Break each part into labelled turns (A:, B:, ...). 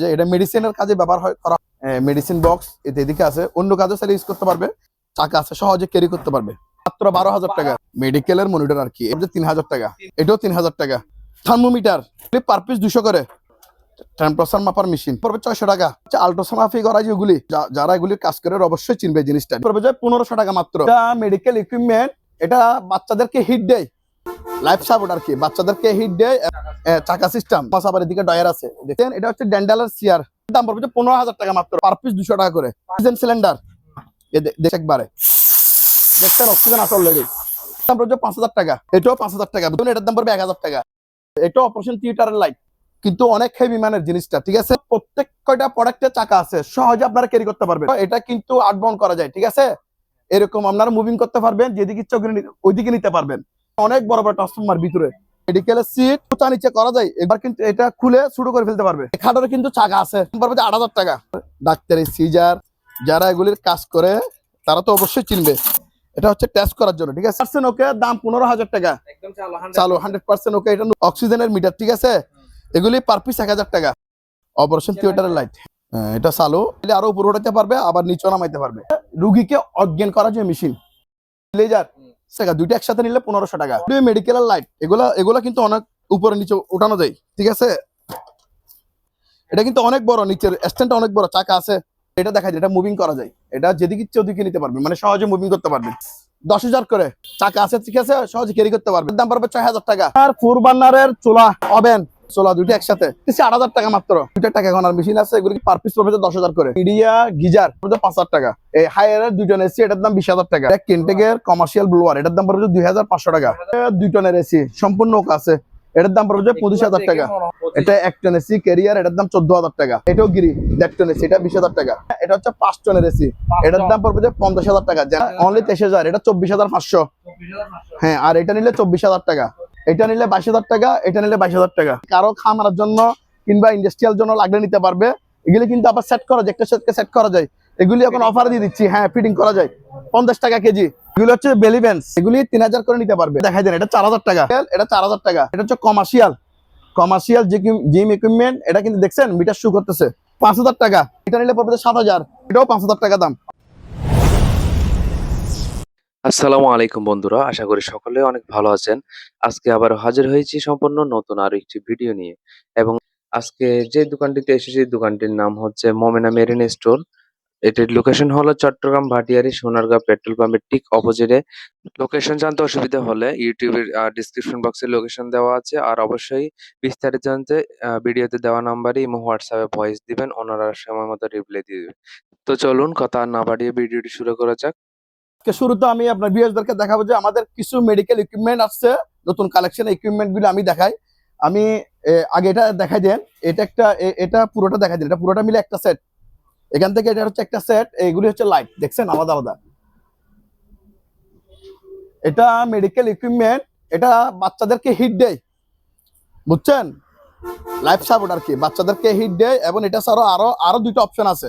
A: যে এটা মেডিসিনের কাজে ব্যবহার হয়, করা মেডিসিন বক্স এতে এদিকে আছে। অন্য কাজে চাইলে ইউজ করতে পারবে। চাকা আছে, সহজে ক্যারি করতে পারবে। মাত্র বারো হাজার টাকা। মেডিকেলের মনিটর আর কি। এটা তিন হাজার টাকা। এটাও তিন হাজার টাকা। থার্মোমিটার পার পিস দুশো করে। টেম্পারেচার মাপার মেশিন পড়বে ছয়শো টাকা। আল্ট্রাসোনোগ্রাফি করা যেগুলি যারা এগুলির কাজ করে অবশ্যই চিনবে জিনিসটা। পড়বে যে পনেরোশো টাকা মাত্র। মেডিকেল ইকুইপমেন্ট এটা বাচ্চাদেরকে হিট দেয়। লাইফ সাপোর্ট আর কি। বাচ্চাদেরকে হিট দেয় চাকা সিস্টেম এদিকে ডয়ার আছে। এটা হচ্ছে ড্যান্ডালার চেয়ার দাম পড়বে পনেরো হাজার টাকা মাত্র। পার পিস দুশো টাকা করে। অক্সিজেন সিলিন্ডার একবারে। দেখছেন অক্সিজেন আছে অলরেডি দাম পড়বে পাঁচ হাজার টাকা। এটাও পাঁচ হাজার টাকা। এটার দাম পড়বে এক হাজার টাকা। এটা অপারেশন থিয়েটারের লাইট কিন্তু অনেক হেভি মানের জিনিসটা, ঠিক আছে? প্রত্যেক কয়টা প্রোডাক্টের চাকা আছে। সহজে আপনারা ক্যারি করতে পারবেন। এটা কিন্তু আটবাউন্ড করা যায়, ঠিক আছে? এরকম আপনারা মুভিং করতে পারবেন, যেদিকে ইচ্ছা ওইদিকে নিতে পারবেন। অনেক বড় বড় ট্রান্সফর্মার ভিতরে। মেডিকেলের সিট উঁচা নিচে করা যায় এবার কিন্তু এটা খুলে শুরু করে ফেলতে পারবে। খাটারে কিন্তু চাকা আছে আট হাজার টাকা। ডাক্তারি সিজার যারা এগুলির কাজ করে তারা তো অবশ্যই চিনবে। এটা হচ্ছে টেস্ট করার জন্য ঠিক আছে? পার্সেন্ট ওকে দাম পনেরো হাজার টাকা।
B: চালু
A: হান্ড্রেড পার্সেন্ট ওকে এটা অক্সিজেনের মিটার ঠিক আছে? এগুলি পার পিস এক হাজার টাকা। অপারেশন থিয়েটারের লাইট এটা চালু এলে আরও উপরে উঠাতে পারবে আবার নিচে নামাইতে পারবে। রুগীকে অজ্ঞান করার যে মেশিন লেজার টাকা দুইটা একসাথে নিলে পনেরোশো টাকা। মেডিকেলের লাইট এগুলা এগুলা কিন্তু অনেক উপরে নিচে উঠানো যায়, ঠিক আছে? এটা কিন্তু অনেক বড়, নিচের স্ট্যান্ডটা অনেক বড়, চাকা আছে, এটা দেখা যায়, এটা মুভিং করা যায়। এটা যেদিকে ইচ্ছে ওদিকে নিতে পারবে মানে সহজে মুভিং করতে পারবে। দশ হাজার করে, চাকা আছে, ঠিক আছে? সহজে ক্যারি করতে পারবে। দাম পড়বে ছয় হাজার টাকা। আর ফোর বার্নারের চোলা ওভেন চোলা দুইটা একসাথে। আট হাজার টাকা মাত্র। দুইটা টাকা এখন আর মেশিন আছে এগুলি পার পিস পড়বে দশ হাজার করে। মিডিয়া গিজার পাঁচ হাজার টাকা। এই হায়ারের দুই টন এসি এটার দাম বিশ হাজার টাকা। কেন্টেকের কমার্শিয়াল ব্লুয়ার এটার দাম পড়বে দুই হাজার পাঁচশো টাকা। দুই টনের এসি সম্পূর্ণ আছে। এটার দাম পড়বে পঁচিশ হাজার টাকা। এটা এক টন এসি ক্যারিয়ার এটার দাম চোদ্দ হাজার টাকা। এটাও গিরি, দেড় টন এসি এটা বিশ হাজার টাকা। এটা হচ্ছে পাঁচ টনের এসি এটার দাম পড়বে পঞ্চাশ হাজার টাকা। অনলি তেইশ হাজার, এটা চব্বিশ হাজার পাঁচশো। হ্যাঁ আর এটা নিলে চব্বিশ হাজার টাকা। এটা নিলে বাইশ হাজার টাকা এটা নিলে বাইশ হাজার টাকা। কারও খামার জন্য কিংবা ইন্ডাস্ট্রিয়াল জন্য লাগলে নিতে পারবে। এগুলি কিন্তু আবার সেট করা যায় একটা সেটকে সেট করা যায়। এগুলি এখন অফার দিয়ে দিচ্ছি হ্যাঁ ফিটিং করা যায়। পঞ্চাশ টাকা কেজি। এগুলি হচ্ছে বেলিভেন্স এগুলি তিন হাজার করে নিতে পারবে। দেখাই দেন এটা চার হাজার টাকা। এটা চার হাজার টাকা। এটা হচ্ছে কমার্শিয়াল কমার্শিয়াল জিম ইকুইপমেন্ট এটা কিন্তু দেখছেন মিটার শু করতেছে। পাঁচ হাজার টাকা। এটা নিলে পড়বে সাত হাজার। এটাও পাঁচ হাজার টাকা দাম।
C: আসসালামু আলাইকুম বন্ধুরা, আশা করি সকলে অনেক ভালো আছেন। আজকে আবার হাজির হয়েছি সম্পূর্ণ নতুন আরও একটি ভিডিও নিয়ে এবং আজকে যে দোকানটিতে এসেছি, দোকানটির নাম হচ্ছে মোমেনা মেরিন স্টোর। এটির লোকেশন হলো চট্টগ্রাম ভাটিয়ারি সোনারগাঁ পেট্রোল পাম্পের ঠিক অপোজিটে। লোকেশন জানতে অসুবিধা হলে ইউটিউবের ডিসক্রিপশন বক্সে লোকেশন দেওয়া আছে। আর অবশ্যই বিস্তারিত জানতে ভিডিওতে দেওয়া নাম্বারে ইমো, হোয়াটসঅ্যাপে ভয়েস দিবেন, ওনারা সময় মতো রিপ্লাই দিয়ে দেবেন। তো চলুন, কথা না বাড়িয়ে ভিডিওটি শুরু করা যাক।
A: আজকে শুরুতে আমি আপনার ভিউয়ার্সদেরকে দেখাবো যে আমাদের কিছু মেডিকেল ইকুইপমেন্ট আসছে, নতুন কালেকশন ইকুইপমেন্টগুলো আমি দেখাই। আমি আগে এটা দেখাই দেন। এটা একটা এটা পুরোটা দেখাই দেন। এটা পুরোটা মিলে একটা সেট এখান থেকে এটা হচ্ছে একটা সেট এগুলি হচ্ছে লাইট দেখছেন? আলাদা আলাদা। এটা মেডিকেল ইকুইপমেন্ট এটা বাচ্চাদেরকে হিট দেয়। বুঝছেন? লাইফ সাপোর্ট আর কি। বাচ্চাদেরকে হিট দেয় এবং এটা ছাড়াও আরও আরও দুটো অপশন আছে।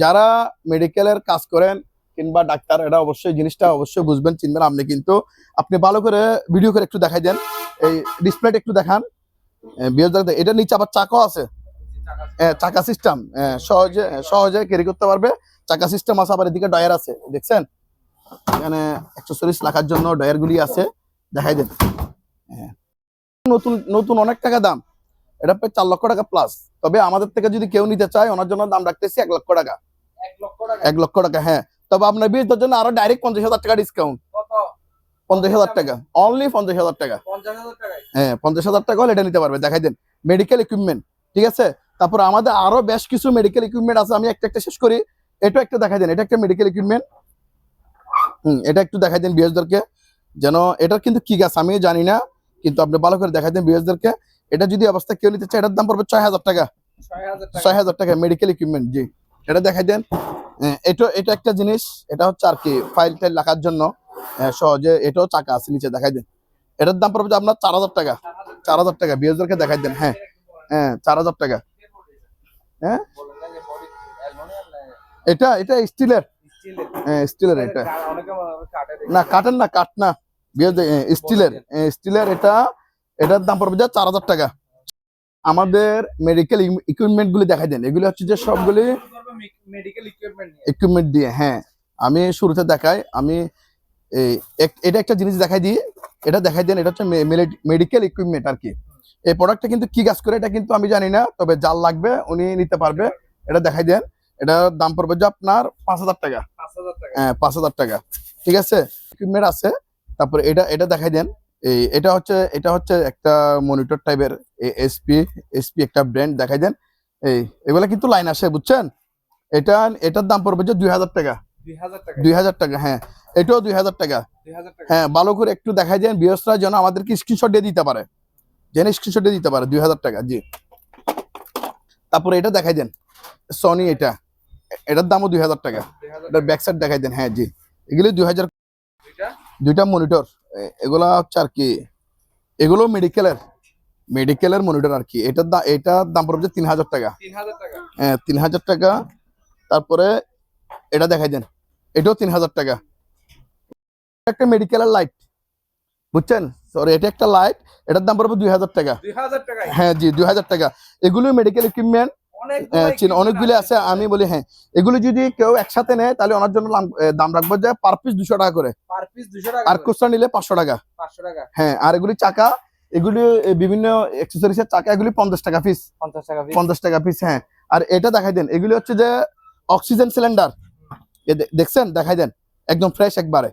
A: যারা মেডিকেলের কাজ করেন কিংবা ডাক্তার এটা অবশ্যই জিনিসটা অবশ্যই বুঝবেন চিনবেন। আপনি কিন্তু আপনি ভালো করে ভিডিও করে একটু দেখাই দেন। এই ডিসপ্লেটা একটু দেখান। এটা নিচে আবার চাকাও আছে। এ, চাকা সিস্টেম সহজে সহজে ক্যারি করতে পারবে। চাকা সিস্টেম আছে আবার এদিকে ডয়ার আছে। দেখছেন? এখানে একশো অ্যাক্সেসরিজ রাখার জন্য ডয়ার গুলি আছে। দেখাই দেন। হ্যাঁ। নতুন নতুন অনেক টাকা দাম। এটা প্রায় চার লক্ষ টাকা প্লাস তবে আমাদের থেকে যদি কেউ নিতে চায় ওনার জন্য দাম রাখতেছি এক লক্ষ টাকা।
B: এক লক্ষ টাকা।
A: এক লক্ষ টাকা হ্যাঁ। তবে আপনার বিয়ের জন্য আরও ডাইরেক্ট পঞ্চাশ হাজার টাকা ডিসকাউন্ট পঞ্চাশ হাজার টাকা। অনলি পঞ্চাশ হাজার টাকা। হ্যাঁ পঞ্চাশ হাজার টাকা হলে এটা নিতে পারবে। দেখাই দেন মেডিকেল ইকুইপমেন্ট ঠিক আছে? তারপর আমাদের আরও বেশ কিছু মেডিকেল ইকুইপমেন্ট আছে আমি একটা একটা শেষ করি। এটা একটা দেখাই দেন এটা একটা মেডিকেল ইকুইপমেন্ট হুম এটা একটু দেখাই দেন বিএসদেরকে যেন এটার কিন্তু কি গাছ আমি জানি না কিন্তু আপনি ভালো করে দেখাই দেন বিএসদেরকে এটা যদি অবস্থা কেউ নিতে চায় এটার দাম পড়বে ছয় হাজার টাকা।
B: ছয় হাজার টাকা।
A: মেডিকেল ইকুইপমেন্ট জি। এটা দেখাই দেন। এটা এটা একটা জিনিস, এটা হচ্ছে আর কি ফাইল টাইল রাখার জন্য সহজে এটাও চাকা আছে নিচে, দেখাই দেন। এটার দাম পড়বে আপনার চার হাজার টাকা, চার হাজার টাকা। বিএসদেরকে দেখাই দেন হ্যাঁ হ্যাঁ চার হাজার টাকা। হ্যাঁ এটা এটা স্টিলের। হ্যাঁ স্টিলের এটা। না, কাঠের না, কাঠ না। স্টিলের স্টিলের এটা, এটার দাম পড়বে যে চার হাজার টাকা। আমাদের মেডিকেল ইকুইপমেন্ট গুলি দেখাই দেন। এগুলি হচ্ছে যে সবগুলি
B: ইকুইপমেন্ট
A: দিয়ে হ্যাঁ। আমি শুরুতে দেখাই আমি এই এটা একটা জিনিস দেখাই দিই। এটা দেখাই দেন এটা হচ্ছে মেডিকেল ইকুইপমেন্ট আর কি। এই প্রোডাক্টটা কিন্তু কি কাজ করে এটা কিন্তু আমি জানি না তবে যার লাগবে উনি নিতে পারবে। এটা দেখাই দেন এটার দাম পড়বে যে আপনার পাঁচ হাজার টাকা।
B: পাঁচ হাজার টাকা।
A: হ্যাঁ পাঁচ হাজার টাকা। ঠিক আছে? ইকুইপমেন্ট আছে তারপরে এটা এটা দেখাই দেন। এই এটা হচ্ছে এটা হচ্ছে একটা মনিটর টাইপের এসপি এসপি একটা ব্র্যান্ড দেখাই দেন। এই এগুলা কিন্তু লাইন আসে বুঝছেন? এটা এটার দাম পড়বে যে দুই হাজার টাকা।
B: দুই হাজার টাকা।
A: হ্যাঁ। এটাও দুই হাজার টাকা। হ্যাঁ ভালো করে একটু দেখাই দেন। বৃহস্পতিবার যেন আমাদেরকে স্ক্রিনশট দিয়ে দিতে পারে। যেন স্ক্রিনশট দিয়ে দিতে পারে দুই হাজার টাকা জি। তারপরে এটা দেখাই দেন। সনি এটা। এটার দামও দুই হাজার টাকা। এটার ব্যাক সাইড দেখাই দেন হ্যাঁ জি। এগুলি দুই হাজার
B: দুইটা
A: মনিটর এগুলা হচ্ছে আর কি এগুলো মেডিকেলের মেডিকেলের মনিটর আর কি। এটার দাম এটার দাম পড়বে তিন হাজার টাকা। হ্যাঁ তিন হাজার টাকা। তারপরে এটা দেখাই দেন এটাও তিন হাজার টাকা। একটা মেডিকেলের লাইট বুঝছেন? সরি এটা একটা লাইট এটার দাম পড়বে দুই হাজার টাকা।
B: দুই হাজার টাকা
A: হ্যাঁ জি দুই হাজার টাকা। এগুলো মেডিকেল ইকুইপমেন্ট অনেকগুলি আছে আমি বলি হ্যাঁ। এগুলো যদি কেউ একসাথে নেয় তাহলে ওনার জন্য দাম রাখব যে পার পিস দুশো টাকা করে। আর কোস্টা নিলে পাঁচশো টাকা। হ্যাঁ আর এগুলি চাকা এগুলি বিভিন্ন এক্সেসরিজের চাকা এগুলি পঞ্চাশ টাকা পিস
B: পঞ্চাশ টাকা পিস
A: পঞ্চাশ টাকা পিস হ্যাঁ। আর এটা দেখাই দেন এগুলি হচ্ছে যে অক্সিজেন সিলিন্ডার দেখছেন? দেখাই দেন। একদম ফ্রেশ একবারে।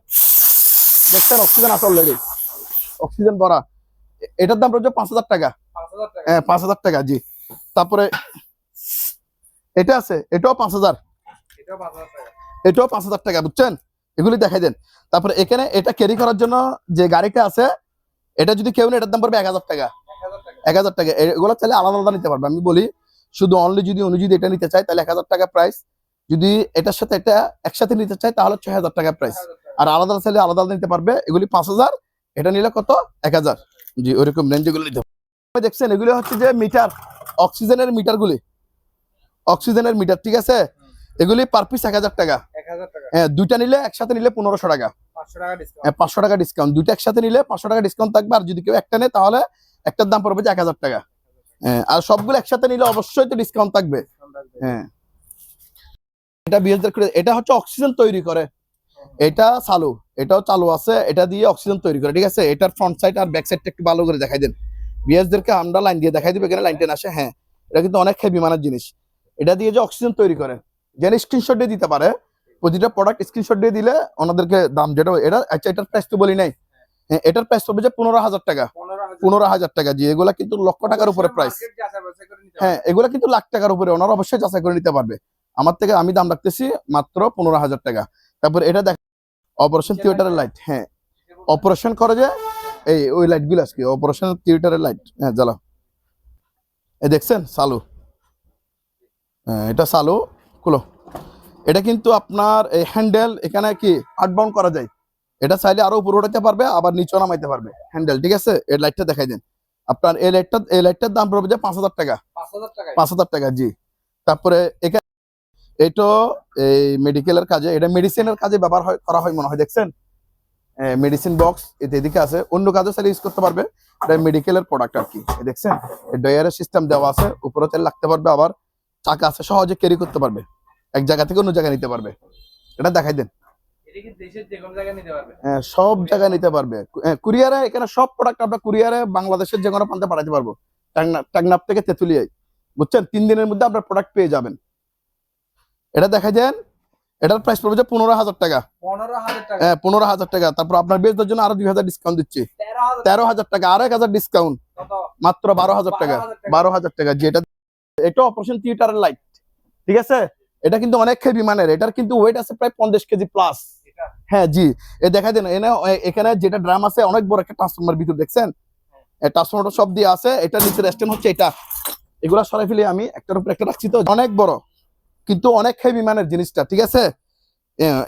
A: দেখছেন? অক্সিজেন আছে অলরেডি অক্সিজেন ভরা। এটার দাম রয়েছে পাঁচ হাজার টাকা।
B: পাঁচ হাজার টাকা।
A: হ্যাঁ পাঁচ হাজার টাকা জি। তারপরে এটা আছে এটাও পাঁচ হাজার।
B: এটাও পাঁচ হাজার টাকা।
A: বুঝছেন? এগুলি দেখাই দেন। তারপরে এখানে এটা ক্যারি করার জন্য যে গাড়িটা আছে এটা যদি কেউ এটার দাম পড়বে এক হাজার টাকা।
B: এক হাজার টাকা।
A: এগুলো চাইলে আলাদা আলাদা নিতে পারবে। আমি বলি শুধু অনলি যদি উনি যদি এটা নিতে চায় তাহলে এক হাজার টাকা প্রাইস যদি এটার সাথে এটা একসাথে নিতে চায় তাহলে ছয় হাজার টাকা প্রাইস। আর আলাদা চাইলে আলাদা আলাদা নিতে পারবে। এগুলি পাঁচ হাজার এটা নিলে কত? এক হাজার। জি ওইরকম রেঞ্জ এগুলো নিতে। দেখছেন এগুলি হচ্ছে যে মিটার অক্সিজেনের মিটারগুলি অক্সিজেনের মিটার ঠিক আছে? এগুলি পার পিস এক হাজার টাকা। হ্যাঁ দুইটা নিলে একসাথে নিলে পনেরোশো টাকা।
B: পাঁচশো টাকা ডিসকাউন্ট
A: হ্যাঁ, পাঁচশো টাকা ডিসকাউন্ট দুইটা একসাথে নিলে পাঁচশো টাকা ডিসকাউন্ট থাকবে আর যদি কেউ একটা নেয় তাহলে একটার দাম পড়বে যে এক হাজার টাকা। হ্যাঁ, আর সবগুলো একসাথে নিলে অবশ্যই তো ডিসকাউন্ট থাকবে। হ্যাঁ। এটা বিএসদের করে এটা হচ্ছে অক্সিজেন তৈরি করে। এটা চালু এটাও চালু আছে এটা দিয়ে অক্সিজেন তৈরি করে ঠিক আছে? এটার ফ্রন্ট সাইড আর ব্যাক সাইডটা একটু ভালো করে দেখাই দেন। বিএসদেরকে আমরা লাইন দিয়ে দেখাই দিবে এখানে লাইন টেন আসে। হ্যাঁ এটা কিন্তু অনেক হেভি মানের জিনিস। এটা দিয়ে যে অক্সিজেন তৈরি করে। যেন স্ক্রিনশট দিয়ে দিতে পারে। প্রতিটা প্রোডাক্ট স্ক্রিনশট দিয়ে দিলে ওনাদেরকে দাম যেটা এটা আচ্ছা এটার প্রাইস তো বলি নাই। হ্যাঁ, এটার প্রাইস হবে যে পনেরো হাজার টাকা।
B: পনেরো হাজার।
A: টাকা জি এগুলা কিন্তু লক্ষ টাকার উপরে প্রাইস হ্যাঁ এগুলা কিন্তু লাখ টাকার উপরে। ওনারা অবশ্যই যাচাই করে নিতে পারবে। আমার থেকে আমি দাম রাখতেছি মাত্র পনেরো হাজার টাকা। তারপর এটা দেখ অপারেশন থিয়েটারের লাইট হ্যাঁ। অপারেশন করে যে এই ওই লাইটগুলো আজকে। অপারেশন থিয়েটারের লাইট হ্যাঁ জ্বালাও। এই দেখছেন? চালু। হ্যাঁ এটা চালু খুলো এটা কিন্তু আপনার এই হ্যান্ডেল এখানে কি আটবাউন্ড করা যায়। এটা চাইলে আরও উপরে উঠাতে পারবে আবার নিচেও নামাইতে পারবে হ্যান্ডেল ঠিক আছে? এই লাইটটা দেখাই দেন। আপনার এই লাইটটা এই লাইটটার দাম পড়বে যে পাঁচ হাজার টাকা।
B: পাঁচ হাজার টাকা
A: পাঁচ হাজার টাকা জি। তারপরে এখানে এটা এই মেডিকেলের কাজে এটা মেডিসিনের কাজে ব্যবহার হয় করা হয় মনে হয় দেখছেন? মেডিসিন বক্স এতে এদিকে আছে। অন্য কাজে চাইলে ইউজ করতে পারবে। এটা মেডিকেলের প্রোডাক্ট আর কি দেখছেন? ডয়ারের সিস্টেম দেওয়া আছে উপরে তেল লাগতে পারবে আবার। চাকা আছে সহজে ক্যারি করতে পারবে। এক জায়গা থেকে অন্য জায়গায় নিতে পারবে। এটা দেখাই দেন। হ্যাঁ, সব জায়গায় নিতে পারবে। কুরিয়ারে এখানে সব প্রোডাক্ট আমরা কুরিয়ারে বাংলাদেশের যে কোনো প্রান্তে পাঠাতে পারব। থেকে তেঁতুলিয়ায় বুঝছেন? তিন দিনের মধ্যে আপনার প্রোডাক্ট পেয়ে যাবেন। এটা দেখা এটার প্রাইস পড়বে যে পনেরো হাজার টাকা।
B: পনেরো হাজার টাকা।
A: হ্যাঁ পনেরো হাজার টাকা। তারপর আপনার বেচদের জন্য আরও দুই হাজার ডিসকাউন্ট দিচ্ছি।
B: তেরো হাজার
A: টাকা আরও এক হাজার ডিসকাউন্ট মাত্র বারো হাজার টাকা। বারো হাজার টাকা। যেটা এটা অপারেশন থিয়েটারের লাইট ঠিক আছে? এটা কিন্তু অনেক হেভি মানের এটার কিন্তু ওয়েট আছে প্রায় পঞ্চাশ কেজি প্লাস হ্যাঁ জি। এ দেখা দেন এনে এখানে যেটা ড্রাম আছে অনেক বড় একটা ট্রান্সফরমার ভিতর দেখছেন? ট্রান্সফরমার সব দিয়ে আছে এটা নিচে রেস্টেন্ট হচ্ছে এটা। এগুলা সরাই ফেলে আমি একটার উপর একটা রাখছি তো অনেক বড় কিন্তু অনেক হেভি মানের জিনিসটা ঠিক আছে?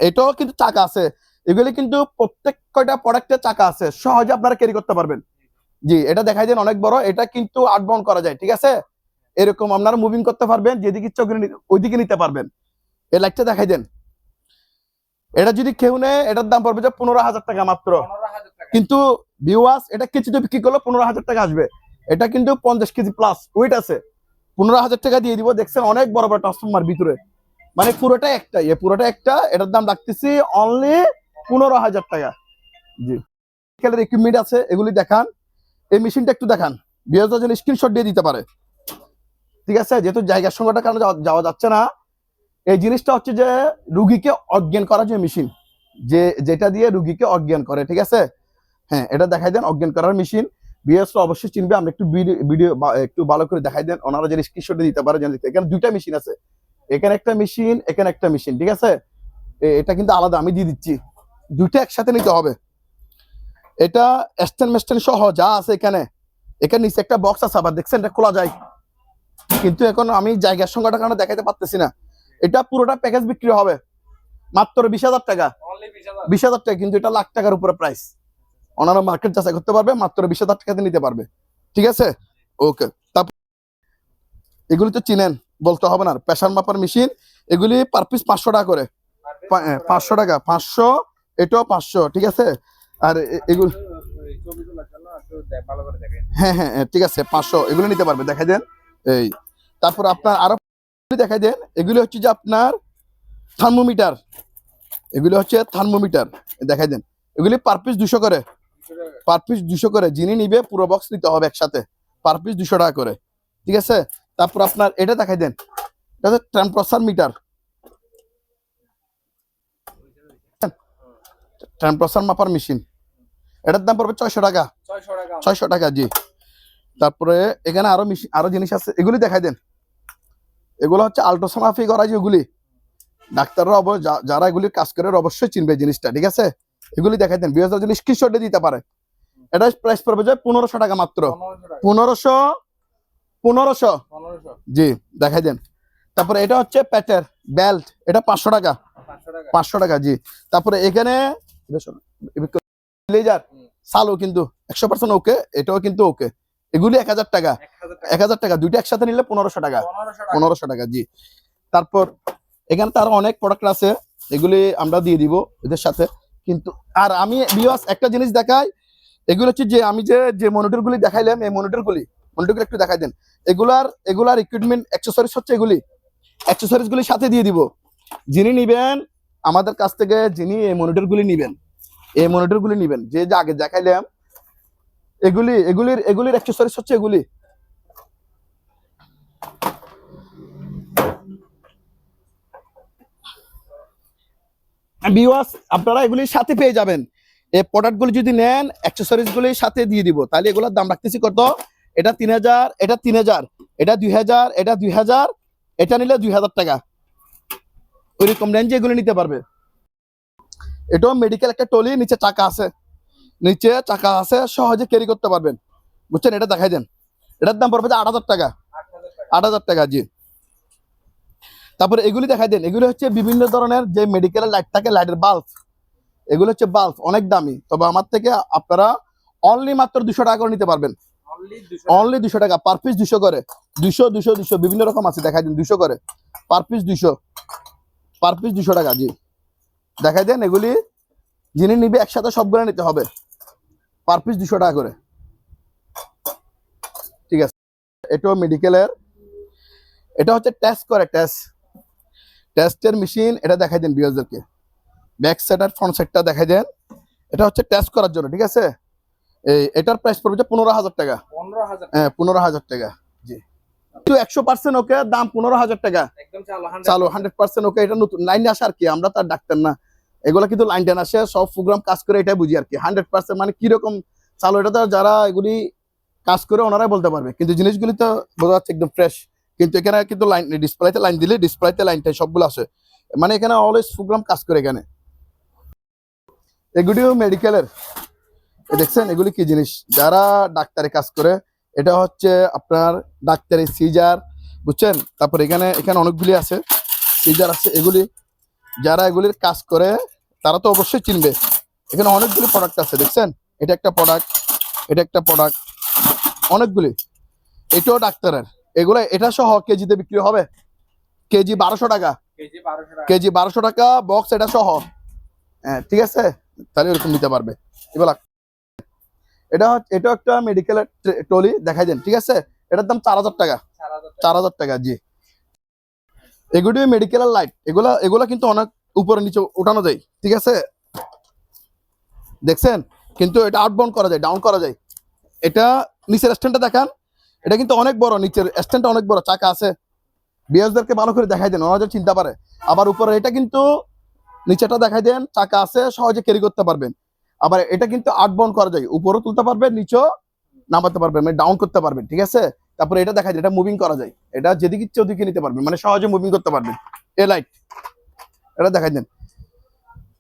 A: এটাও কিন্তু চাকা আছে। এগুলি কিন্তু প্রত্যেক কয়টা প্রোডাক্টের চাকা আছে সহজে আপনারা ক্যারি করতে পারবেন। জি এটা দেখাই দেন অনেক বড় এটা কিন্তু আউটবাউন্ড করা যায় ঠিক আছে? এরকম আপনারা মুভিং করতে পারবেন যেদিকে ইচ্ছা ওইদিকে নিতে পারবেন। এই লাইটটা দেখাই দেন। এটা যদি কেউ নেয় এটার দাম পড়বে যে পনেরো হাজার টাকা মাত্র। কিন্তু ভিউয়ার্স এটা কিছুতে বিক্রি করলে পনেরো হাজার টাকা আসবে। এটা কিন্তু পঞ্চাশ কেজি প্লাস ওয়েট আছে। পনেরো হাজার টাকা দিয়ে দিব দেখছেন অনেক বড় বড় ট্রান্সফর্মার ভিতরে। মানে পুরোটা একটা ইয়ে পুরোটা একটা এটার দাম রাখতেছি অনলি পনেরো হাজার টাকা। জি। ইকুইপমেন্ট আছে এগুলি দেখান। এই মেশিনটা একটু দেখান। বিয়ার জন্য স্ক্রিনশট দিয়ে দিতে পারে। ঠিক আছে? যেহেতু জায়গার সংখ্যাটা কারণে যাওয়া- যাচ্ছে না। এই জিনিসটা হচ্ছে যে রুগীকে অজ্ঞান করার যে মেশিন, যে যেটা দিয়ে রুগীকে অজ্ঞান করে, ঠিক আছে? হ্যাঁ এটা দেখাই দেন, অজ্ঞান করার মেশিন। বিএস অবশ্যই চিনবে, আমরা একটু ভিডিও একটু ভালো করে দেখাই দেন, ওনারা যে স্ক্রিনশট দিতে পারে দেখতে- এখানে দুইটা মেশিন আছে। এখানে একটা মেশিন, এখানে একটা মেশিন, ঠিক আছে? এটা কিন্তু আলাদা, আমি দিয়ে দিচ্ছি। দুইটা একসাথে নিতে হবে। এটা স্ট্যান্ড মেস্টেন সহ যা আছে এখানে। এখানে নিচে একটা বক্স আছে, আবার দেখছেন, এটা খোলা যায়। কিন্তু এখন আমি জায়গার সংখ্যাটা কারণে দেখাতে পারতেছি না। এটা পুরোটা প্যাকেজ বিক্রি হবে। মাত্র বিশ হাজার টাকা।
B: বিশ হাজার।
A: টাকা কিন্তু এটা লাখ টাকার উপরে প্রাইস ওনারা মার্কেট যাচাই করতে পারবে মাত্র বিশ হাজার টাকাতে নিতে পারবে। ঠিক আছে? ওকে তারপর এগুলি তো চিনেন বলতে হবে না। প্রেশার মাপার মেশিন এগুলি পার পিস পাঁচশো টাকা করে। পাঁচশো টাকা পাঁচশো এটাও পাঁচশো। ঠিক আছে? আর এগুলো হ্যাঁ হ্যাঁ হ্যাঁ, ঠিক আছে পাঁচশো। এগুলো নিতে পারবে দেখাই দেন। এই তারপর আপনার আরও দেখাই দেন এগুলি হচ্ছে যে আপনার থার্মোমিটার। এগুলি হচ্ছে থার্মোমিটার দেখাই দেন। এগুলি পার পিস দুশো করে। পার পিস দুশো করে যিনি নিবে পুরো বক্স নিতে হবে একসাথে। পার পিস দুশো টাকা করে ঠিক আছে? তারপর আপনার এটা দেখাই দেন এটা হচ্ছে ট্রাম্প্রসার মিটার ট্রাম্প্রসার মাপার মেশিন এটার দাম পড়বে ছয়শো টাকা।
B: ছয়শো টাকা
A: জি। তারপরে এখানে আরও আরও জিনিস আছে এগুলি দেখাই দেন। এগুলো হচ্ছে আল্ট্রাসোনোগ্রাফি করা যেগুলি ডাক্তাররা যারা এগুলি কাজ করে অবশ্যই চিনবে জিনিসটা ঠিক আছে? এগুলি দেখাই দেন বিশ হাজার স্ক্রিনশটে দিতে পারে এটা প্রাইস পড়বে যে পনেরোশো টাকা মাত্র।
B: পনেরোশো
A: পনেরোশো জি দেখাই দেন। তারপরে এটা হচ্ছে প্যাটের বেল্ট এটা পাঁচশো টাকা।
B: পাঁচশো টাকা।
A: জি। তারপরে এখানে লেজার। সালো কিন্তু একশো পার্সেন্ট ওকে এটাও কিন্তু ওকে এগুলি এক হাজার টাকা।
B: এক হাজার টাকা।
A: দুইটা একসাথে নিলে
B: পনেরোশো টাকা।
A: পনেরোশো টাকা। জি। তারপর এখানে তার অনেক প্রোডাক্ট আছে। এগুলি আমরা দিয়ে দিব এদের সাথে। কিন্তু আর আমি বিয়াস একটা জিনিস দেখাই এগুলো হচ্ছে যে আমি যে যে মনিটর গুলি দেখাইলাম এই মনিটর গুলি মনিটর গুলি একটু দেখাই দেন। এগুলার এগুলার ইকুইপমেন্ট অ্যাক্সেসরিজ হচ্ছে এগুলি। অ্যাক্সেসরিজ গুলি সাথে দিয়ে দিব। যিনি নিবেন আমাদের কাছ থেকে যিনি এই মনিটর গুলি নিবেন এই মনিটর গুলি নিবেন। যে যে আগে দেখাইলাম এগুলি, এগুলির এগুলির অ্যাক্সেসরিজ হচ্ছে এগুলি। বিওয়াস আপনারা এগুলির সাথে পেয়ে যাবেন। এই প্রোডাক্টগুলি যদি নেন অ্যাক্সেসরিজ গুলির সাথে দিয়ে দিব। তাহলে এগুলোর দাম রাখতেছি কত? এটা তিন হাজার, এটা তিন হাজার, এটা দুই হাজার, এটা দুই হাজার, এটা নিলে দুই হাজার টাকা। ওইরকম রেঞ্জে এগুলো নিতে পারবে। এটাও মেডিকেল একটা টলি, নিচে চাকা আছে। নিচে চাকা আছে সহজে ক্যারি করতে পারবেন। বুঝছেন? এটা দেখাই দেন। এটার দাম পড়বে আট হাজার টাকা।
B: আট হাজার টাকা
A: জি। তারপরে এগুলি দেখাই দেন। এগুলি হচ্ছে বিভিন্ন ধরনের যে মেডিকেলের লাইট থাকে লাইটের বাল্ব এগুলো হচ্ছে বাল্ব অনেক দামি। তবে আমার থেকে আপনারা অনলি মাত্র দুশো টাকা করে নিতে পারবেন।
B: অনলি দুশো
A: টাকা। পার পিস দুশো করে। দুশো দুশো দুশো বিভিন্ন রকম আছে দেখাই দিন দুশো করে। পার পিস দুশো। পার পিস দুশো টাকা জি। দেখাই দেন এগুলি। যিনি নিবে একসাথে সবগুলো নিতে হবে। পার পিস দুশো টাকা করে। ঠিক আছে? এটাও মেডিকেলের এটা হচ্ছে টেস্ট করে টেস্ট টেস্টের মেশিন এটা দেখাই দেন বিয়ারদেরকে ব্যাক সাইড আর ফ্রন্ট সাইডটা দেখাই দেন। এটা হচ্ছে টেস্ট করার জন্য ঠিক আছে? এই এটার প্রাইস পড়বে যে পনেরো হাজার টাকা।
B: পনেরো হাজার
A: হ্যাঁ পনেরো হাজার টাকা। জি। তো একশো পার্সেন্ট ওকে দাম পনেরো হাজার টাকা।
B: চালু হান্ড্রেড
A: পার্সেন্ট ওকে এটা নতুন লাইনে আসে আর কি? আমরা তার ডাক্তার না। এগুলো কিন্তু লাইন টেন আসে, সব প্রোগ্রাম কাজ করে এটাই বুঝি আর কি হান্ড্রেড পার্সেন্ট মানে কীরকম চালু, এটা তো যারা এগুলি কাজ করে ওনারাই বলতে পারবে। কিন্তু জিনিসগুলি তো বোঝা যাচ্ছে একদম ফ্রেশ কিন্তু এখানে কিন্তু লাইন ডিসপ্লেতে লাইন দিলে ডিসপ্লেতে লাইনটাই সবগুলো আসে। মানে এখানে অলওয়েজ প্রোগ্রাম কাজ করে এখানে। এগুলিও মেডিকেলের দেখছেন, এগুলি কি জিনিস? যারা ডাক্তারে কাজ করে, এটা হচ্ছে আপনার ডাক্তারি সিজার বুঝছেন? তারপর এখানে এখানে অনেকগুলি আছে। সিজার আছে, এগুলি। যারা এগুলির কাজ করে তারা তো অবশ্যই চিনবে। এখানে অনেকগুলি প্রোডাক্ট আছে দেখছেন? এটা একটা প্রোডাক্ট এটা একটা প্রোডাক্ট অনেকগুলি। এটাও ডাক্তারের। এগুলো এটা সহ কেজিতে বিক্রি হবে? কেজি বারোশো টাকা।
B: কেজি বারোশো টাকা।
A: বক্স এটা সহ। হ্যাঁ ঠিক আছে? তাহলে ওরকম নিতে পারবে। এগুলা এটা হচ্ছে এটা একটা মেডিকেলের ট্রলি দেখাই দেন ঠিক আছে? এটার দাম চার হাজার টাকা।
B: চার হাজার টাকা।
A: চার হাজার টাকা জি। এগুলি মেডিকেলের লাইট এগুলা এগুলা কিন্তু অনেক উপরে নিচে উঠানো যায়, ঠিক আছে? দেখছেন? কিন্তু এটা আউটবাউন্ড করা যায় ডাউন করা যায়। এটা নিচের স্ট্যান্ডটা দেখান। এটা কিন্তু অনেক বড়, নিচের স্ট্যান্ডটা অনেক বড়, চাকা আছে। বিএসদেরকে ভালো করে দেখাই দেন ওরা যেন চিন্তা পারে আবার উপরে এটা কিন্তু নিচেটা দেখাই দেন, চাকা আছে, সহজে ক্যারি করতে পারবেন। আবার এটা কিন্তু আউটবাউন্ড করা যায়, উপরেও তুলতে পারবেন, নিচেও নামাতে পারবেন মানে ডাউন করতে পারবেন, ঠিক আছে? তারপরে এটা দেখা যায় এটা মুভিং করা যায়। এটা যেদিকে ইচ্ছে ওদিকে নিতে পারবেন মানে সহজে মুভিং করতে পারবেন। এ লাইট এটা দেখাই দেন।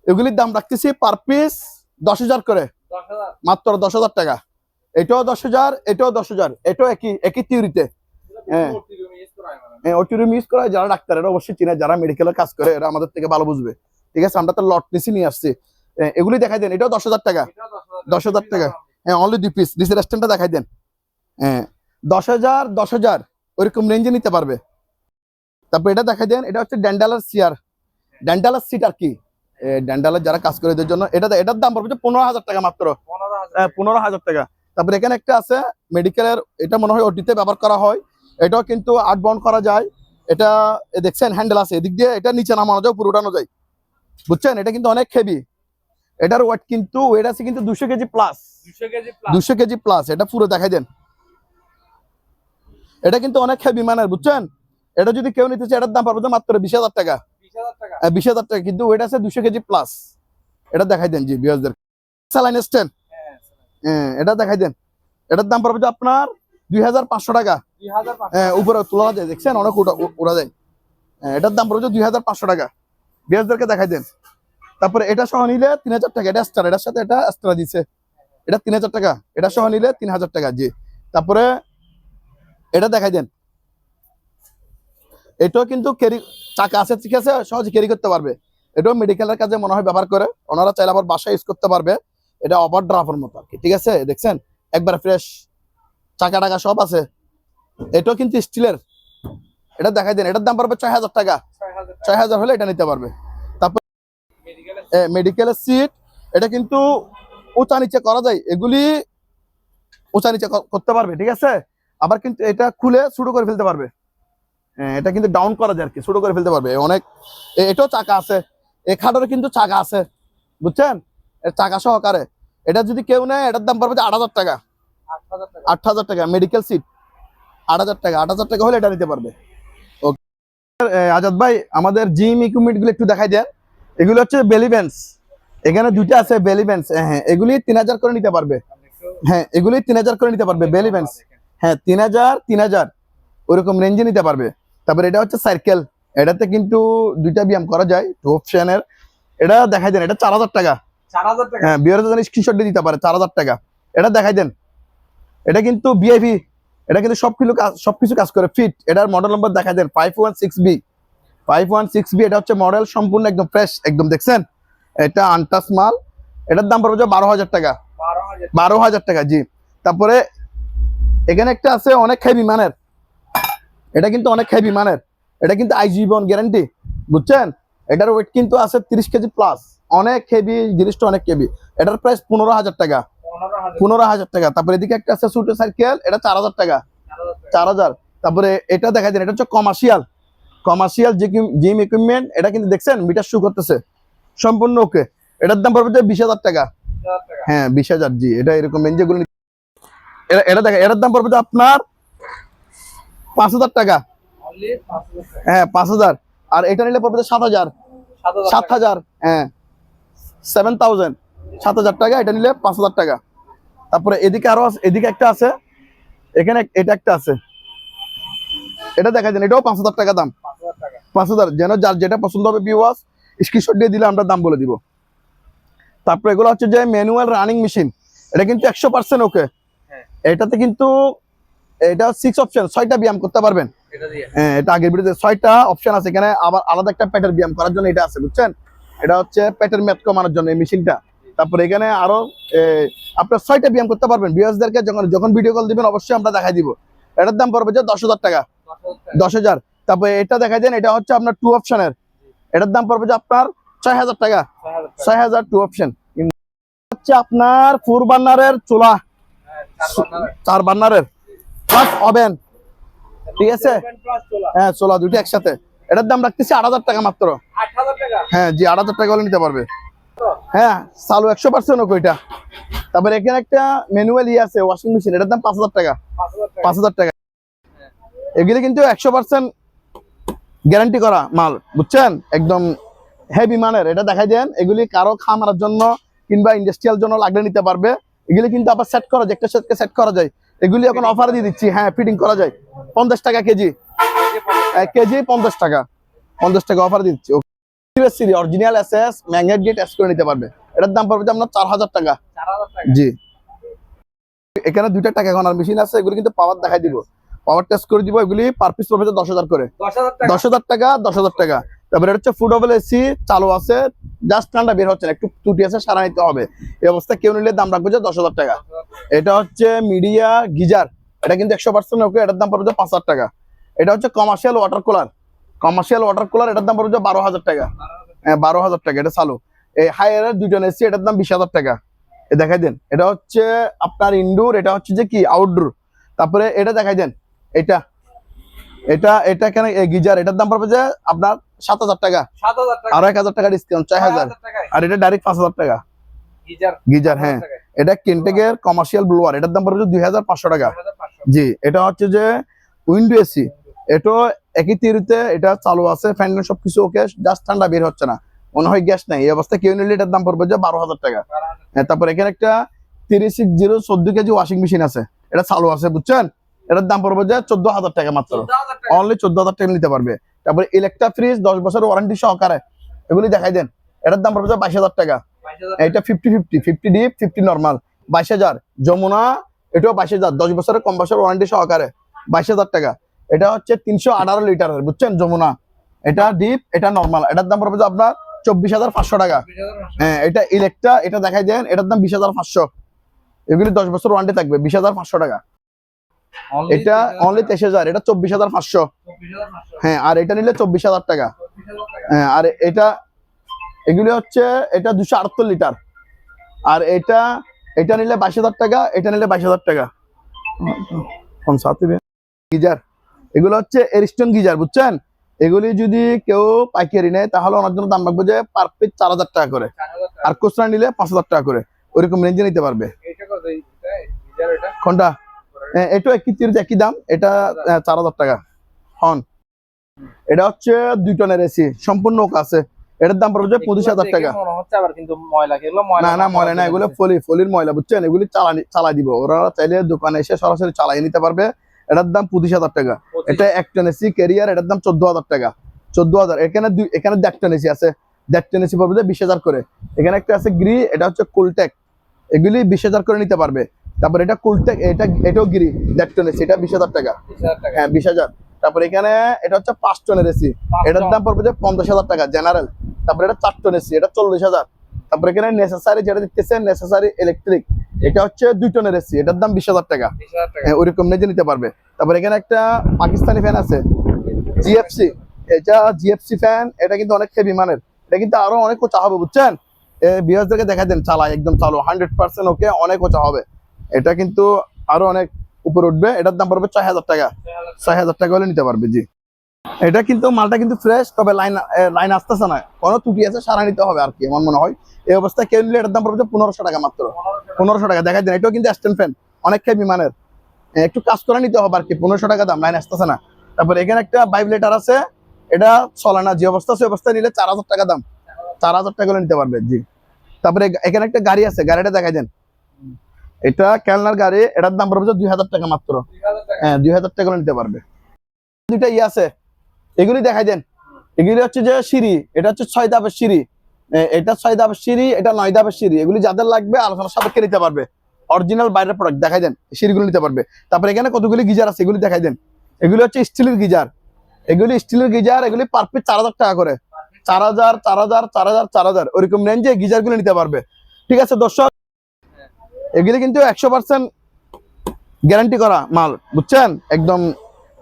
A: এগুলির দাম রাখতেছি পার পিস দশ হাজার করে। মাত্র দশ হাজার টাকা। এটাও দশ হাজার এটাও দশ হাজার এটাও একই একই থিওরিতে হ্যাঁ।
B: হয় মানে।
A: মিস করা যারা ডাক্তার এরা অবশ্যই চিনে যারা মেডিকেলের কাজ করে এরা আমাদের থেকে ভালো বুঝবে। ঠিক আছে আমরা তো লট নিচে নিয়ে আসছি। এগুলি দেখাই দেন এটাও দশ হাজার টাকা।
B: দশ হাজার
A: টাকা। হ্যাঁ অনলি দুই পিস ডিসের স্ট্যান্ডটা দেখাই দেন। হ্যাঁ দশ হাজার দশ হাজার ওইরকম রেঞ্জে নিতে পারবে। তারপর এটা দেখাই দেন এটা হচ্ছে ড্যান্ডালার চেয়ার ড্যান্ডালার সিট আর কি? ড্যান্ডালার যারা কাজ করে এদের জন্য এটা এটার দাম পড়বে পনেরো হাজার টাকা মাত্র।
B: পনেরো হাজার
A: হ্যাঁ, পনেরো হাজার টাকা। তারপরে এখানে একটা আছে মেডিকেলের এটা মনে হয় ওটিতে ব্যবহার করা হয়। এটাও কিন্তু আট বাউন্ড করা যায়। এটা দেখছেন হ্যান্ডেল আছে। এদিক দিয়ে এটা নিচে নামানো যায় উপরে উঠানো যায়। বুঝছেন? এটা কিন্তু অনেক হেভি এটার ওয়েট কিন্তু ওয়েট আছে কিন্তু দুশো কেজি প্লাস
B: দুশো কেজি প্লাস
A: দুশো কেজি প্লাস এটা পুরো দেখাই দেন। এটা কিন্তু অনেক হেভি মানের বুঝছেন? এটা যদি কেউ নিতে চায় এটার দাম পারবে মাত্র বিশ হাজার টাকা।
B: বিশ হাজার টাকা।
A: কিন্তু ওয়েট আছে দুশো কেজি প্লাস এটা দেখাই দেন জি বিয়াসদের স্যালাইন স্ট্যান্ড।
B: হ্যাঁ
A: হ্যাঁ, এটা দেখাই দেন। এটার দাম পড়বে আপনার দুই হাজার পাঁচশো টাকা। হ্যাঁ, উপরে তোলা যায় দেখছেন? অনেক উড়া যায়। হ্যাঁ, এটার দাম পড়বে দুই হাজার পাঁচশো টাকা। বিয়াসদেরকে দেখাই দেন। তারপরে এটা সহ নিলে তিন হাজার টাকা। এটা এক্সট্রা এটার সাথে এটা এক্সট্রা দিচ্ছে এটা তিন হাজার টাকা। এটা সহ নিলে তিন হাজার টাকা জি। তারপরে এটা দেখাই দেন। এটাও কিন্তু ক্যারি চাকা আছে, ঠিক আছে, সহজে ক্যারি করতে পারবে। এটাও মেডিকেলের কাজে মনে হয় ব্যবহার করে। ওনারা চাইলে আবার বাসায় ইউজ করতে পারবে। এটা ওভার ড্রাফের মতো আর কি, ঠিক আছে, দেখছেন? একবার ফ্রেশ চাকা টাকা সব আছে। এটাও কিন্তু স্টিলের এটা দেখাই দেন, এটার দাম পড়বে ছয় হাজার টাকা।
B: ছয় হাজার
A: হলে এটা নিতে পারবে।
B: তারপর
A: মেডিকেলের সিট এটা কিন্তু উঁচা নিচে করা যায়। এগুলি উঁচা নিচে করতে পারবে, ঠিক আছে? আবার কিন্তু এটা খুলে শুরু করে ফেলতে পারবে। এটা কিন্তু ডাউন করা যায় আর কি, ছোট করে ফেলতে পারবে। অনেক এটাও চাকা আছে। এ খাটেরও কিন্তু চাকা আছে, বুঝছেন? চাকা সহকারে। এটা যদি কেউ নেয়, এটার দাম পড়বে আট হাজার টাকা।
B: আট হাজার টাকা
A: মেডিকেল সিট আট হাজার টাকা, আট হাজার টাকা হলে এটা নিতে পারবে। ওকে আজাদ ভাই, আমাদের জিম ইকুইপমেন্টগুলো একটু দেখাই দেন। এগুলো হচ্ছে বেলিভেন্স এখানে দুইটা আছে বেলিভেন্স হ্যাঁ এগুলি তিন হাজার করে নিতে পারবে। হ্যাঁ এগুলি তিন হাজার করে নিতে পারবে বেলিভেন্স। হ্যাঁ তিন হাজার তিন হাজার, ওরকম রেঞ্জে নিতে পারবে। তারপরে এটা হচ্ছে সাইকেল এটাতে কিন্তু দুইটা ব্যায়াম করা যায় টু অপশনের এটা দেখাই দেন এটা চার হাজার টাকা।
B: চার হাজার টাকা?
A: হ্যাঁ বিয়ারের জন্য স্ক্রিনশট দিতে পারে চার হাজার টাকা। এটা দেখাই দেন। এটা কিন্তু বিআইভি এটা কিন্তু সবকিছু কাজ সবকিছু কাজ করে ফিট এটার মডেল নম্বর দেখাই দেন five one six B five one six B এটা হচ্ছে মডেল সম্পূর্ণ একদম ফ্রেশ একদম দেখছেন? এটা আনটাস মাল। এটার দাম পড়বে বারো হাজার টাকা।
B: বারো হাজার
A: টাকা। জি। তারপরে এখানে একটা আছে অনেক খাই মানের। এটা কিন্তু অনেক হেভি মানের। এটা কিন্তু আইজীবন গ্যারান্টি বুঝছেন? এটার ওয়েট কিন্তু আছে তিরিশ কেজি প্লাস অনেক হেভি জিনিসটা অনেক হেভি এটার প্রাইস পনেরো হাজার টাকা।
B: পনেরো হাজার।
A: টাকা। তারপরে এদিকে একটা আছে সুটো সাইকেল এটা চার হাজার টাকা।
B: চার হাজার।
A: তারপরে এটা দেখা যায় এটা হচ্ছে কমার্শিয়াল কমার্শিয়াল জিম ইকুইপমেন্ট এটা কিন্তু দেখছেন মিটার শু করতেছে। সম্পূর্ণ ওকে এটার দাম পড়বে বিশ হাজার টাকা। হ্যাঁ বিশ হাজার জি। এটা এরকম রেঞ্জেগুলো এটা দেখেন এটার দাম পড়বে আপনার পাঁচ হাজার টাকা। হ্যাঁ পাঁচ হাজার। আর এটা নিলে পড়বে সাত হাজার।
B: সাত হাজার
A: হ্যাঁ। সেভেন থাউজেন্ড সাত হাজার টাকা এটা নিলে পাঁচ হাজার টাকা। তারপরে এদিকে আরও আছে এদিকে একটা আছে। এখানে এটা একটা আছে। এটা দেখা যায় এটাও পাঁচ হাজার টাকা দাম।
B: পাঁচ হাজার
A: যেন যার যেটা পছন্দ হবে বিওয়াস স্ক্রিনশট দিয়ে দিলে আমরা দাম বলে দিব। তারপরে এগুলো হচ্ছে যে ম্যানুয়াল রানিং মেশিন এটা কিন্তু একশো পার্সেন্ট ওকে
B: হ্যাঁ।
A: এটাতে কিন্তু এটা সিক্স অপশন ছয়টা ব্যায়াম করতে পারবেন।
B: এটা
A: হ্যাঁ, আগের ভিডিওতে ছয়টা অপশন আছে এখানে আবার আলাদা একটা পেটের ব্যায়াম করার জন্য এটা আছে বুঝছেন? এটা হচ্ছে পেটের মেদ কমানোর জন্য এই মেশিনটা তারপরে এখানে আরও আপনার ছয়টা ব্যায়াম করতে পারবেন। বিয়াসদেরকে যখন যখন ভিডিও কল দিবেন অবশ্যই আমরা দেখাই দিব। এটার দাম পড়বে যে দশ হাজার টাকা।
B: দশ হাজার।
A: তারপরে এটা দেখাই দেন এটা হচ্ছে আপনার টু অপশনের এটার দাম পড়বে যে আপনার ছয় হাজার টাকা।
B: ছয় হাজার
A: টু অপশন হচ্ছে আপনার ফোর বার্নারের চুলা।
B: বান্নার
A: চার বার্নারের প্লাস ওভেন ঠিক আছে? হ্যাঁ চোলা দুটো একসাথে। এটার দাম রাখতেছি আট হাজার টাকা মাত্র। হ্যাঁ জি আট হাজার টাকা হলে নিতে পারবে। হ্যাঁ চালু একশো পার্সেন্ট ওইটা। তারপরে এখানে একটা ম্যানুয়াল ইয়ে আছে ওয়াশিং মেশিন এটার দাম পাঁচ হাজার টাকা।
B: পাঁচ হাজার টাকা।
A: পাঁচ হাজার টাকা। এগুলি কিন্তু একশো পার্সেন্ট গ্যারান্টি করা মাল বুঝছেন? একদম হেভি মানের। এটা দেখাই দেন এগুলি কারও খামার জন্য কিংবা ইন্ডাস্ট্রিয়াল জন্য লাগলে নিতে পারবে। এগুলি কিন্তু আবার সেট করা যায় একটা সেটকে সেট করা যায়। এগুলি এখন অফার দিয়ে দিচ্ছি। হ্যাঁ ফিটিং করা যায়। পঞ্চাশ টাকা কেজি। এক কেজি পঞ্চাশ টাকা। পঞ্চাশ টাকা অফার দিচ্ছি। সিরি original S S magnet get করে নিতে পারবে। এটার দাম পড়বে আপনার চার হাজার টাকা। জি। এখানে দুইটা টাকা গণার মেশিন আছে এগুলি কিন্তু পাওয়ার দেখাই দিব। পাওয়ার টেস্ট করে দিব এগুলি পার পিস পড়বে দশ হাজার করে।
B: দশ হাজার টাকা
A: দশ হাজার টাকা। তারপরে এটা হচ্ছে ওভেল এসি, চালু আছে। জাস্ট ঠান্ডা বের হচ্ছে না, একটু ত্রুটি আছে, সারা নিতে হবে। এই অবস্থা কেউ নিলে দাম রাখব যে দশ হাজার টাকা। এটা হচ্ছে মিডিয়া গিজার। এটা কিন্তু একশো পার্সেন্ট ওকে, এটার দাম পড়বে পাঁচ হাজার টাকা। এটা হচ্ছে commercial water cooler commercial water cooler এটার দাম পড়বে বারো হাজার টাকা। হ্যাঁ বারো হাজার টাকা, এটা চালু। এই হায়ার দুইটা এসি, এটার দাম বিশ হাজার টাকা। এ দেখাই দেন। এটা হচ্ছে আপনার ইনডোর এটা হচ্ছে যে কি আউটডোর তারপরে এটা দেখাই দেন। এটা এটা এটা কেন গিজার এটার দাম পড়বে যে আপনার সাত হাজার টাকা। আরও এক হাজার টাকা ডিসকাউন্ট চার হাজার। আর এটা ডাইরেক্ট পাঁচ হাজার টাকা।
B: গিজার
A: গিজার হ্যাঁ। এটা কেন্টেকের কমার্শিয়াল ব্লোয়ার এটার দাম পড়বে দুই হাজার পাঁচশো টাকা। জি এটা হচ্ছে যে উইন্ডো এসি এটা একই তিরিতে এটা চালু আছে ফ্যান সবকিছু ওকে জাস্ট ঠান্ডা বের হচ্ছে না। মনে হয় গ্যাস নাই এই অবস্থা কেউ নিলে এটার দাম পড়বে যে বারো হাজার টাকা। হ্যাঁ তারপর এখানে একটা তিরিশ জিরো চোদ্দ কেজি ওয়াশিং মেশিন আছে। এটা চালু আছে বুঝছেন? এটার দাম পড়বে যে চোদ্দ হাজার টাকা মাত্র। অনলি চোদ্দ হাজার টাকা নিতে পারবে। তারপরে ইলেকট্রা ফ্রিজ দশ বছর ওয়ারেন্টি সহকারে। এগুলি দেখাই দেন। এটার দাম পড়বে যে বাইশ হাজার টাকা। এটা fifty fifty fifty deep fifty normal বাইশ হাজার। যমুনা এটাও বাইশ হাজার। দশ বছরের কম বছর ওয়ারেন্টি সহকারে। বাইশ হাজার টাকা। এটা হচ্ছে তিনশো আঠারো লিটারের বুঝছেন? যমুনা। এটা ডিপ এটা নর্মাল এটার দাম পড়বে যে আপনার চব্বিশ হাজার পাঁচশো টাকা। হ্যাঁ এটা ইলেকট্রা এটা দেখাই দেন। এটার দাম বিশ হাজার পাঁচশো। এগুলি দশ বছর ওয়ারেন্টি থাকবে বিশ হাজার পাঁচশো টাকা। এটা অনলি তেইশ হাজার এটা চব্বিশ হাজার পাঁচশো। হ্যাঁ আর এটা নিলে চব্বিশ হাজার টাকা। হ্যাঁ আর এটা এগুলি হচ্ছে এটা দুশো আটাত্তর লিটার। আর এটা এটা নিলে বাইশ হাজার টাকা এটা নিলে বাইশ হাজার টাকা। গিজার। এগুলো হচ্ছে এরিস্টন গিজার বুঝছেন? এগুলি যদি কেউ পাইকারি নেয় তাহলে ওনার জন্য দাম রাখব যে পার পিস চার হাজার টাকা করে। আর খুচরা নিলে পাঁচ হাজার টাকা করে। ওইরকম রেঞ্জে নিতে পারবে। কোনটা? এটাও একই তিরিশ একই দাম। এটা চার হাজার টাকা। হন। এটা হচ্ছে দুই টনের এসি। সম্পূর্ণ আছে। এটার দাম পড়বে পঁচিশ হাজার টাকা। না না ময়লা না এগুলো ফলি ফলির ময়লা বুঝছেন? এগুলি চালানি চালাই দিব। ওরা চাইলে দোকানে এসে সরাসরি চালাই নিতে পারবে। এটার দাম পঁচিশ হাজার টাকা। এটা এক টন এসি ক্যারিয়ার এটার দাম চোদ্দ হাজার টাকা। চোদ্দ হাজার। এখানে দুই এখানে দেড় টন এসি আছে। দেড় টন এসি পড়বে বিশ হাজার করে। এখানে একটা আছে গ্রি এটা হচ্ছে কুলটেক এগুলি বিশ হাজার করে নিতে পারবে। তারপর এটা কুলটেক এটা এটাও গিরি দেড় এটা বিশ হাজার টাকা। হ্যাঁ বিশ হাজার। তারপর এখানে এটা হচ্ছে পাঁচ টনের এসি এটার দাম পড়বে যে পঞ্চাশ হাজার টাকা জেনারেল তারপরে এটা চার টন এসি এটা চল্লিশ হাজার। তারপর এখানে নেসেসারি যেটা দিতেছে নেসেসারি ইলেকট্রিক এটা হচ্ছে দুই টনের এসি এটার দাম বিশ হাজার টাকা। হ্যাঁ, ওইরকম নিজে নিতে পারবে। তারপর এখানে একটা পাকিস্তানি ফ্যান আছে জিএফসি এটা জিএফসি ফ্যান এটা কিন্তু অনেক হেভি মানের। এটা কিন্তু আরও অনেক উঁচা হবে বুঝছেন? বিহারদেরকে দেখা দেন চালায় একদম চালো। হান্ড্রেড পার্সেন্ট ওকে অনেক উঁচা হবে। এটা কিন্তু আরও অনেক উপরে উঠবে। এটার দাম পড়বে ছয় হাজার টাকা। ছয় হাজার টাকা হলে নিতে পারবে জি। এটা কিন্তু মালটা কিন্তু ফ্রেশ তবে লাইন লাইন আসতেছে না। কোনো ত্রুটি আছে সারা নিতে হবে আর কি আমার মনে হয়। এই অবস্থায় কেউ নিলে এটার দাম পড়বে পনেরোশো টাকা মাত্র। পনেরোশো টাকা দেখা দেন এটাও কিন্তু স্ট্যান্ড ফ্যান অনেক হেভি মানের। এ, একটু কাজ করে নিতে হবে আর কি পনেরোশো টাকা দাম লাইন আসতেছে না। তারপর এখানে একটা ভাইব্রেটার আছে এটা চলে না যে অবস্থা সে অবস্থায় নিলে চার হাজার টাকা দাম। চার হাজার টাকা নিতে পারবে জি। তারপরে এখানে একটা গাড়ি আছে গাড়িটা দেখাই দেন। এটা কেলনার গাড়ি, এটার দাম পড়বে দুই হাজার টাকা মাত্র। হ্যাঁ দুই হাজার টাকা নিতে পারবে। দুইটা ইয়ে আছে। এগুলি দেখাই দেন। এগুলি হচ্ছে যে সিঁড়ি, এটা হচ্ছে ছয় ধাপের সিঁড়ি। এটা ছয় ধাপের সিঁড়ি, এটা নয় ধাপের সিঁড়ি। এগুলি যাদের লাগবে আলোচনা সাপেক্ষে নিতে পারবে। অরিজিনাল বাইরের প্রোডাক্ট দেখাই দেন। সিঁড়িগুলো নিতে পারবে। তারপরে এখানে কতগুলি গিজার আছে, এগুলি দেখাই দেন। এগুলি হচ্ছে স্টিলের গিজার। এগুলি স্টিলের গিজার, এগুলি পার পিস চার হাজার টাকা করে। চার হাজার চার হাজার চার হাজার চার হাজার ওইরকম রেঞ্জে গিজারগুলো নিতে পারবে। ঠিক আছে, দর্শক। এগুলি কিন্তু একশো পার্সেন্ট গ্যারান্টি করা মাল, বুঝছেন? একদম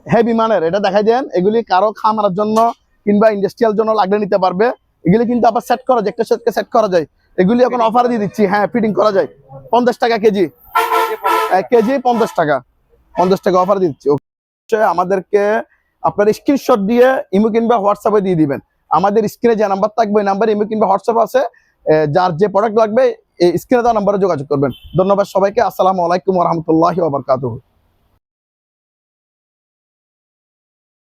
A: হেভি মানের। এটা দেখাই দেন, এগুলি কারও খামার জন্য কিংবা ইন্ডাস্ট্রিয়াল জন্য লাগলে নিতে পারবে। এগুলি কিন্তু আবার সেট করা যায়, একটা সেটকে সেট করা যায়। এগুলি এখন অফার দিয়ে দিচ্ছি হ্যাঁ ফিটিং করা যায়। পঞ্চাশ টাকা কেজি। এক কেজি পঞ্চাশ টাকা। পঞ্চাশ টাকা অফার দিচ্ছি। আমাদেরকে আপনার স্ক্রিনশট দিয়ে ইমো কিংবা হোয়াটসঅ্যাপে দিয়ে দিবেন। আমাদের স্ক্রিনে যে নাম্বার থাকবে, ওই নাম্বার ইমো কিংবা হোয়াটসঅ্যাপ আছে। যার যে প্রোডাক্ট লাগবে, এই স্ক্রিনে দেওয়া নাম্বারে যোগাযোগ করবেন। ধন্যবাদ সবাইকে। আসসালামু আলাইকুম রহমতুল্লাহ আবরকাতহ